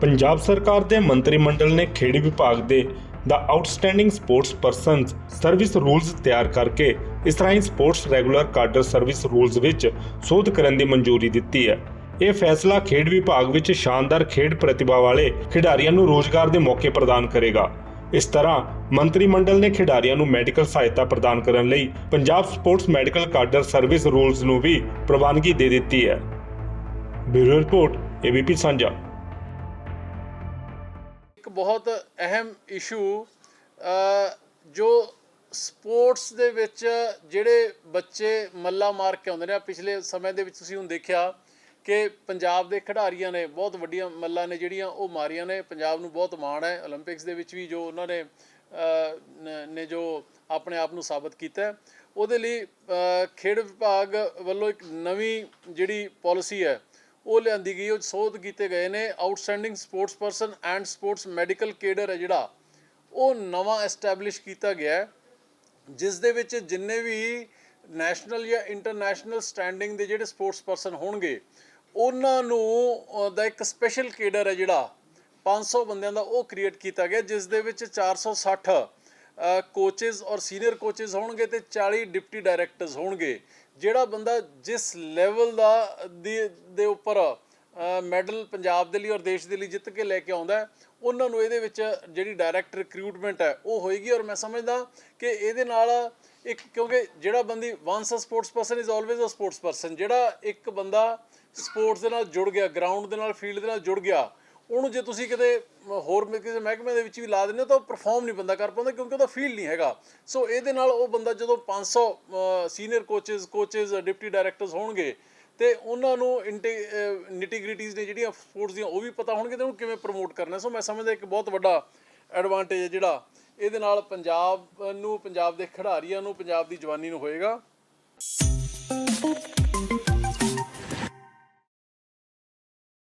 ਪੰਜਾਬ ਸਰਕਾਰ ਦੇ ਮੰਤਰੀ ਮੰਡਲ ਨੇ ਖੇਡ ਵਿਭਾਗ ਦੇ ਦਾ outstanding sports persons service rules ਤਿਆਰ ਕਰਕੇ ਇਸ ਰਾਹੀਂ sports regular cadre service rules ਵਿੱਚ ਸੋਧ ਕਰਨ ਦੀ ਮਨਜ਼ੂਰੀ ਦਿੱਤੀ ਹੈ। ਇਹ ਫੈਸਲਾ ਖੇਡ ਵਿਭਾਗ ਵਿੱਚ ਸ਼ਾਨਦਾਰ ਖੇਡ ਪ੍ਰਤਿਭਾ ਵਾਲੇ ਖਿਡਾਰੀਆਂ ਨੂੰ ਰੋਜ਼ਗਾਰ ਦੇ ਮੌਕੇ ਪ੍ਰਦਾਨ ਕਰੇਗਾ। ਇਸ ਤਰ੍ਹਾਂ ਮੰਤਰੀ ਮੰਡਲ ਨੇ ਖਿਡਾਰੀਆਂ ਨੂੰ ਮੈਡੀਕਲ ਸਹਾਇਤਾ ਪ੍ਰਦਾਨ ਕਰਨ ਲਈ Punjab sports medical cadre service rules ਨੂੰ ਵੀ ਪ੍ਰਵਾਨਗੀ ਦੇ ਦਿੱਤੀ ਹੈ। ਬਿਊਰੋ ਰਿਪੋਰਟ ਏਬੀਪੀ ਸਾਂਝਾ। ਬਹੁਤ ਅਹਿਮ ਇਸ਼ੂ ਜੋ ਸਪੋਰਟਸ ਦੇ ਵਿੱਚ ਜਿਹੜੇ ਬੱਚੇ ਮੱਲਾ ਮਾਰ ਕੇ ਆਉਂਦੇ ਨੇ ਪਿਛਲੇ ਸਮੇਂ ਦੇ ਵਿੱਚ ਤੁਸੀਂ ਹੁਣ ਦੇਖਿਆ ਕਿ ਪੰਜਾਬ ਦੇ ਖਿਡਾਰੀਆਂ ਨੇ ਬਹੁਤ ਵੱਡੀਆਂ ਮੱਲਾਂ ਨੇ ਜਿਹੜੀਆਂ ਉਹ ਮਾਰੀਆਂ ਨੇ। ਪੰਜਾਬ ਨੂੰ ਬਹੁਤ ਮਾਣ ਹੈ। 올림픽ਸ ਦੇ ਵਿੱਚ ਵੀ ਜੋ ਉਹਨਾਂ ਨੇ ਨੇ ਜੋ ਆਪਣੇ ਆਪ ਨੂੰ ਸਾਬਤ ਕੀਤਾ ਉਹਦੇ ਲਈ ਖੇਡ ਵਿਭਾਗ ਵੱਲੋਂ ਇੱਕ ਨਵੀਂ ਜਿਹੜੀ ਪਾਲਿਸੀ ਹੈ ਉਹ ਲਿਆਂਦੀ ਗਈ, ਉਹ ਸੋਧ ਕੀਤੇ ਗਏ ਨੇ। Outstanding sports person and sports medical cadre ਹੈ ਜਿਹੜਾ, ਉਹ ਨਵਾਂ ਐਸਟੈਬਲਿਸ਼ ਕੀਤਾ ਗਿਆ ਜਿਸ ਦੇ ਵਿੱਚ ਜਿੰਨੇ ਵੀ ਨੈਸ਼ਨਲ ਜਾਂ ਇੰਟਰਨੈਸ਼ਨਲ ਸਟੈਂਡਿੰਗ ਦੇ ਜਿਹੜੇ ਸਪੋਰਟਸ ਪਰਸਨ ਹੋਣਗੇ, ਉਹਨਾਂ ਨੂੰ ਦਾ ਇੱਕ ਸਪੈਸ਼ਲ ਕੇਡਰ ਹੈ ਜਿਹੜਾ 500 ਬੰਦਿਆਂ ਦਾ ਉਹ ਕ੍ਰੀਏਟ ਕੀਤਾ ਗਿਆ, ਜਿਸ ਦੇ ਵਿੱਚ 460 ਕੋਚਸ ਔਰ ਸੀਨੀਅਰ ਕੋਚਸ ਹੋਣਗੇ ਤੇ 40 ਡਿਪਟੀ ਡਾਇਰੈਕਟਰਸ ਹੋਣਗੇ। ਜਿਹੜਾ ਬੰਦਾ ਜਿਸ ਲੈਵਲ ਦਾ ਦੀ- ਦੇ ਉੱਪਰ ਮੈਡਲ ਪੰਜਾਬ ਦੇ ਲਈ ਔਰ ਦੇਸ਼ ਦੇ ਲਈ ਜਿੱਤ ਕੇ ਲੈ ਕੇ ਆਉਂਦਾ ਉਹਨਾਂ ਨੂੰ ਇਹਦੇ ਵਿੱਚ ਜਿਹੜੀ ਡਾਇਰੈਕਟ ਰਿਕਰੂਟਮੈਂਟ ਹੈ, ਉਹ ਹੋਏਗੀ। ਔਰ ਮੈਂ ਸਮਝਦਾ ਕਿ ਇਹਦੇ ਨਾਲ ਇੱਕ, ਕਿਉਂਕਿ ਜਿਹੜਾ ਬੰਦੀ once a sports person is always a sports person ਜਿਹੜਾ ਇੱਕ ਬੰਦਾ ਸਪੋਰਟਸ ਦੇ ਨਾਲ ਜੁੜ ਗਿਆ ਗਰਾਊਂਡ ਦੇ ਨਾਲ ਫੀਲਡ ਦੇ ਨਾਲ ਜੁੜ ਗਿਆ ਉਹਨੂੰ ਜੇ ਤੁਸੀਂ ਕਿਤੇ ਹੋਰ ਮ- ਕਿਸੇ ਮਹਿਕਮੇ ਦੇ ਵਿੱਚ ਵੀ ਲਾ ਦਿੰਦੇ ਹੋ ਤਾਂ ਉਹ ਪਰਫਾਰਮ ਨਹੀਂ ਬੰਦਾ ਕਰ ਪਾਉਂਦਾ ਕਿਉਂਕਿ ਉਹਦਾ ਫੀਲ ਨਹੀਂ ਹੈਗਾ। ਸੋ ਇਹਦੇ ਨਾਲ ਉਹ ਬੰਦਾ ਜਦੋਂ 500 senior coaches coaches deputy directors ਹੋਣਗੇ ਤੇ ਉਹਨਾਂ ਨੂੰ ਨਿਟੀਗ੍ਰਿਟੀਜ਼ ਨੇ ਜਿਹੜੀਆਂ ਸਪੋਰਟਸ ਦੀਆਂ ਉਹ ਵੀ ਪਤਾ ਹੋਣਗੇ ਤੇ ਉਹਨੂੰ ਕਿਵੇਂ ਪ੍ਰਮੋਟ ਕਰਨਾ ਸੋ ਮੈਂ ਸਮਝਦਾ ਇੱਕ ਬਹੁਤ ਵੱਡਾ ਐਡਵਾਂਟੇਜ ਹੈ ਜਿਹੜਾ ਇਹਦੇ ਨਾਲ ਪੰਜਾਬ ਨੂੰ, ਪੰਜਾਬ ਦੇ ਖਿਡਾਰੀਆਂ ਨੂੰ, ਪੰਜਾਬ ਦੀ ਜਵਾਨੀ ਨੂੰ ਹੋਏਗਾ।